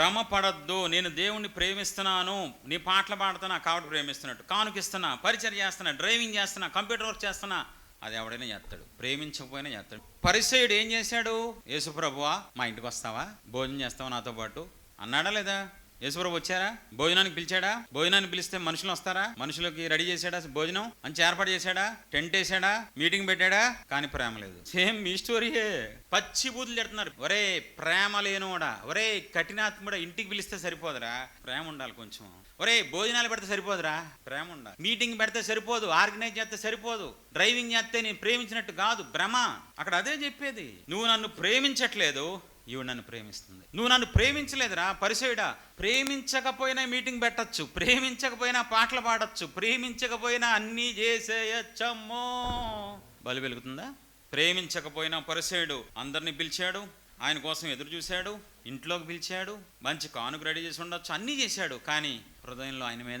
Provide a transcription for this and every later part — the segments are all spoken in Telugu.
భ్రమ పడద్దు నేను దేవుణ్ణి ప్రేమిస్తున్నాను. నీ పాటలు పాడుతున్నా కాబట్టి ప్రేమిస్తున్నట్టు. కానుకిస్తున్నా పరిచయం చేస్తున్నా డ్రైవింగ్ చేస్తున్నా కంప్యూటర్ వర్క్ చేస్తున్నా అది ఎవడైనా చేస్తాడు. ప్రేమించకపోయినా చేస్తాడు. పరిచయుడు ఏం చేశాడు? యేసుప్రభువా మా ఇంటికి వస్తావా? భోజనం చేస్తావా నాతో పాటు? అన్నాడా లేదా? యేసుప్రభు వచ్చారా? భోజనానికి పిలిచాడా? భోజనానికి పిలిస్తే మనుషులు వస్తారా? మనుషులకి రెడీ చేశాడా భోజనం? మంచి ఏర్పాటు చేశాడా? టెంట్ వేసాడా మీటింగ్ పెట్టాడా? కానీ ప్రేమ లేదు. సేమ్ మీ స్టోరీయే పచ్చి బూతులు తిడుతున్నారు. ఒరే ప్రేమ లేనోడా ఒరే కఠినాత్ముడా ఇంటికి పిలిస్తే సరిపోదురా? ప్రేమ ఉండాలి కొంచెం. ఒరే భోజనాలు పెడితే సరిపోదురా? ప్రేమ ఉండాలి. మీటింగ్ పెడితే సరిపోదు. ఆర్గనైజ్ చేస్తే సరిపోదు. డ్రైవింగ్ చేస్తే నేను ప్రేమించినట్టు కాదు. భ్రమ. అక్కడ అదే చెప్పేది. నువ్వు నన్ను ప్రేమించట్లేదు. ఈవిడ నన్ను ప్రేమిస్తుంది. నువ్వు నన్ను ప్రేమించలేదురా పరిచయుడా? ప్రేమించకపోయినా మీటింగ్ పెట్టచ్చు ప్రేమించకపోయినా పాటలు పాడచ్చు ప్రేమించకపోయినా అన్నీ చేసేయచ్చమ్మో. బలి వెలుగుతుందా? ప్రేమించకపోయినా పరిచయుడు అందరిని పిలిచాడు ఆయన కోసం ఎదురు చూశాడు ఇంట్లోకి పిలిచాడు మంచి కానుక రెడీ చేసి ఉండొచ్చు అన్నీ చేశాడు కానీ హృదయంలో ఆయన మీద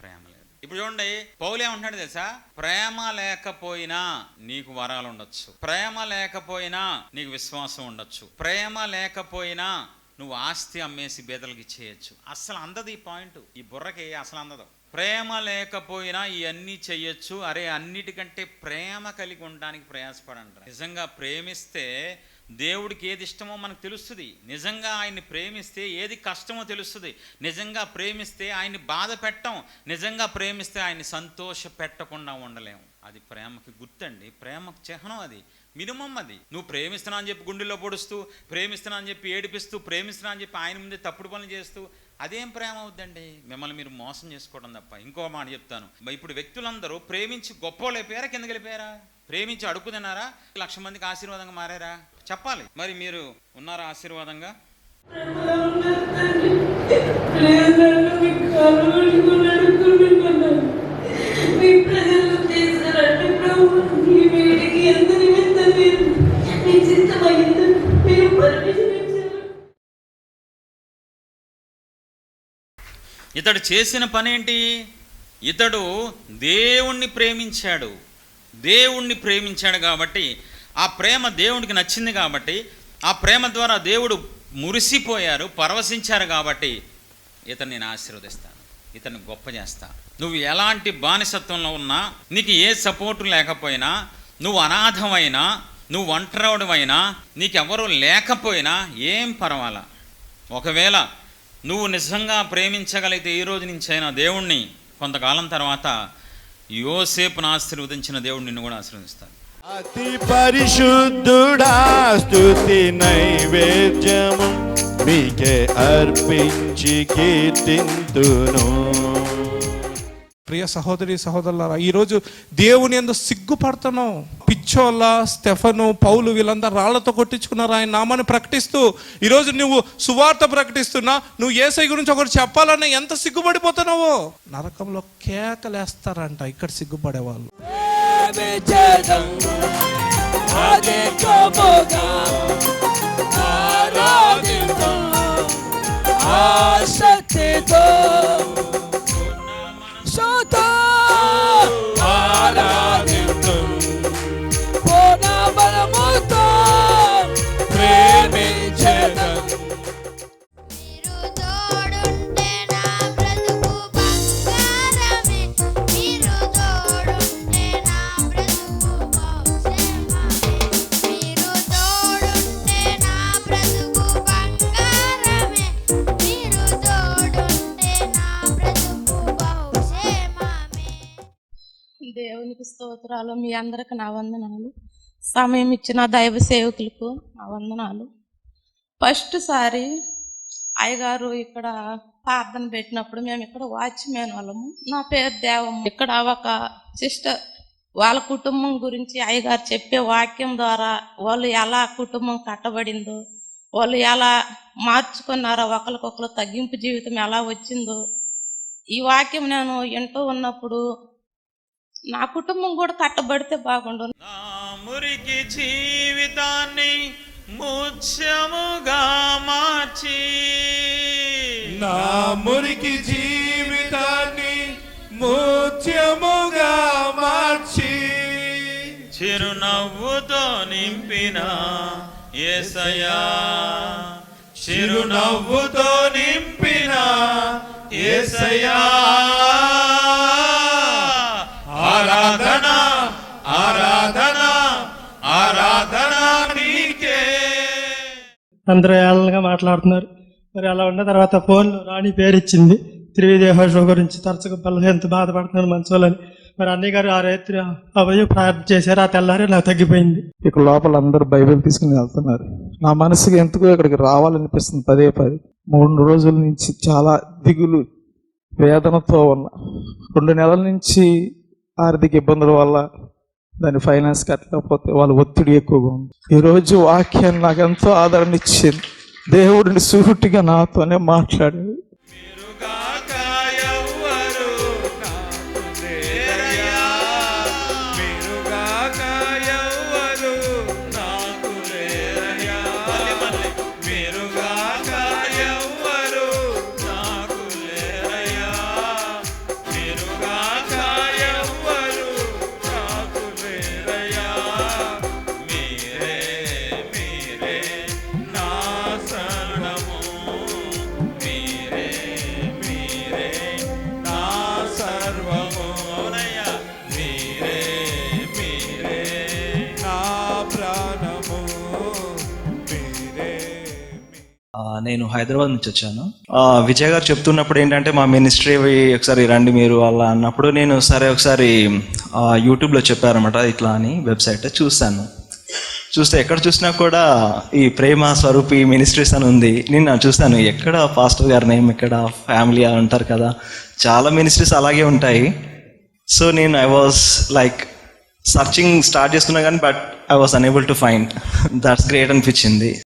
ప్రేమ ఇప్పుడు చూడండి పౌలు ఏమంటున్నాడు తెలుసా? ప్రేమ లేకపోయినా నీకు వరాలు ఉండొచ్చు. ప్రేమ లేకపోయినా నీకు విశ్వాసం ఉండొచ్చు. ప్రేమ లేకపోయినా నువ్వు ఆస్తి అమ్మేసి బేదలకి ఇచ్చేయచ్చు. అసలు అందదు ఈ పాయింట్. ఈ బుర్రకి అసలు అందదు. ప్రేమ లేకపోయినా ఇవన్నీ చెయ్యొచ్చు. అరే అన్నిటికంటే ప్రేమ కలిగి ఉండడానికి ప్రయాసపడంటారు నిజంగా ప్రేమిస్తే దేవుడికి ఏది ఇష్టమో మనకు తెలుస్తుంది. నిజంగా ఆయన్ని ప్రేమిస్తే ఏది కష్టమో తెలుస్తుంది. నిజంగా ప్రేమిస్తే ఆయన్ని బాధ పెట్టం. నిజంగా ప్రేమిస్తే ఆయన్ని సంతోష పెట్టకుండా ఉండలేము అది ప్రేమకి గుర్తండి. ప్రేమకు చిహ్నం అది. మినిమం అది. నువ్వు ప్రేమిస్తున్నా అని చెప్పి గుండెల్లో పొడుస్తూ ప్రేమిస్తున్నా అని చెప్పి ఏడిపిస్తూ ప్రేమిస్తున్నా అని చెప్పి ఆయన ముందే తప్పుడు పనులు చేస్తూ అదేం ప్రేమ అవుద్దండి మిమ్మల్ని మీరు మోసం చేసుకోవడం తప్ప. ఇంకో మాట చెప్తాను. ఇప్పుడు వ్యక్తులందరూ ప్రేమించి గొప్పలు అయిపోయారా కిందకి వెళ్ళిపోయారా? ప్రేమించి అడుగు తిన్నారా? లక్ష మందికి ఆశీర్వాదంగా మారారా? చెప్పాలి. మరి మీరు ఉన్నారా ఆశీర్వాదంగా? ఇతడు చేసిన పని ఏంటి ఇతడు దేవుణ్ణి ప్రేమించాడు. దేవుణ్ణి ప్రేమించాడు కాబట్టి ఆ ప్రేమ దేవుడికి నచ్చింది కాబట్టి ఆ ప్రేమ ద్వారా దేవుడు మురిసిపోయారు పరవశించారు కాబట్టి ఇతన్ని నేను ఆశీర్వదిస్తాను ఇతను గొప్ప చేస్తా నువ్వు ఎలాంటి బానిసత్వంలో ఉన్నా నీకు ఏ సపోర్టు లేకపోయినా నువ్వు అనాథమైనా నువ్వు ఒంటరవడమైనా నీకెవరూ లేకపోయినా ఏం పర్వాలా? ఒకవేళ నువ్వు నిజంగా ప్రేమించగలిగితే ఈ రోజు నుంచైనా దేవుణ్ణి కొంతకాలం తర్వాత యోసేపును ఆశీర్వదించిన దేవుడు నిన్ను కూడా ఆశీర్వదిస్తాడు. అతి పరిశుద్ధుడా స్థుతి నైవేద్యము మీకే అర్పించి కీర్తింతును. ప్రియ సహోదరి సహోదరులారా ఈరోజు దేవుని ఎందు సిగ్గుపడుతున్నాం. పిచ్చోళ్ళ స్టెఫను పౌలు వీళ్ళందరూ రాళ్ళతో కొట్టించుకున్నారు ఆయన నామాన్ని ప్రకటిస్తూ ఈరోజు నువ్వు సువార్త ప్రకటిస్తున్నా నువ్వు ఏసై గురించి ఒకటి చెప్పాలన్నా ఎంత సిగ్గుపడిపోతున్నావో? నరకంలో కేకలేస్తారంట ఇక్కడ సిగ్గుపడేవాళ్ళు. దేవునికి స్తోత్రాలు. మీ అందరికి నా వందనాలు. సమయం ఇచ్చిన దైవ సేవకులకు నా వందనాలు. ఫస్ట్ సారి అయ్యగారు ఇక్కడ ప్రార్థన పెట్టినప్పుడు మేము ఇక్కడ వాచ్మెన్ వాళ్ళము. నా పేరు దేవమ్మ. ఇక్కడ ఒక సిస్టర్ వాళ్ళ కుటుంబం గురించి అయ్యగారు చెప్పే వాక్యం ద్వారా వాళ్ళు ఎలా కుటుంబం కట్టబడిందో వాళ్ళు ఎలా మార్చుకున్నారో ఒకరికొకరు తగ్గింపు జీవితం ఎలా వచ్చిందో ఈ వాక్యం నేను వింటూ ఉన్నప్పుడు నా కుటుంబం కూడా కట్టబడితే బాగుండు. నా మురికి జీవితాన్ని ముత్యముగా మార్చి. నా మురికి జీవితాన్ని ముత్యముగా మార్చి. చిరునవ్వుతో నింపిన ఏసయా చిరునవ్వుతో నింపిన యేసయ్యా అందరూ ఏళ్ళగా మాట్లాడుతున్నారు. మరి అలా ఉన్న తర్వాత ఫోన్లో రాణి పేరు ఇచ్చింది త్రివిదేహోషం గురించి తరచుగా బలహీనత బాధపడుతున్నారు మంచోళ్ళని మరి అన్నయ్య గారు ఆ రాత్రి అవయ ప్రార్థన చేశారు. ఆ తెల్లారి నాకు తగ్గిపోయింది. ఇక్కడ లోపల అందరూ బైబిల్ తీసుకుని వెళ్తున్నారు. నా మనసుకి ఎందుకో ఇక్కడికి రావాలనిపిస్తుంది పదే పది. మూడు రోజుల నుంచి చాలా దిగులు వేదనతో ఉన్న. రెండు నెలల నుంచి ఆర్థిక ఇబ్బందుల వల్ల దాని ఫైనాన్స్ కట్టలేకపోతే వాళ్ళ ఒత్తిడి ఎక్కువగా ఉంది. ఈరోజు వాక్యాన్ని నాకు ఎంతో ఆదరణ ఇచ్చింది. దేవుడిని సూటిగా నాతోనే మాట్లాడాడు. నేను హైదరాబాద్ నుంచి వచ్చాను. విజయ్ గారు చెప్తున్నప్పుడు ఏంటంటే మా మినిస్ట్రీ ఒకసారి రండి మీరు అలా అన్నప్పుడు నేను సరే ఒకసారి యూట్యూబ్లో చెప్పారనమాట ఇట్లా అని వెబ్సైట్ చూస్తాను చూస్తే ఎక్కడ చూసినా కూడా ఈ ప్రేమ స్వరూపి మినిస్ట్రీస్ అని ఉంది. నేను చూస్తాను ఎక్కడ పాస్టర్ గారి నేమ్ ఎక్కడ ఫ్యామిలీ అని అంటారు కదా చాలా మినిస్ట్రీస్ అలాగే ఉంటాయి. సో నేను I was like searching start చేస్తున్నా కానీ but I was unable to find that's great అనిపించింది.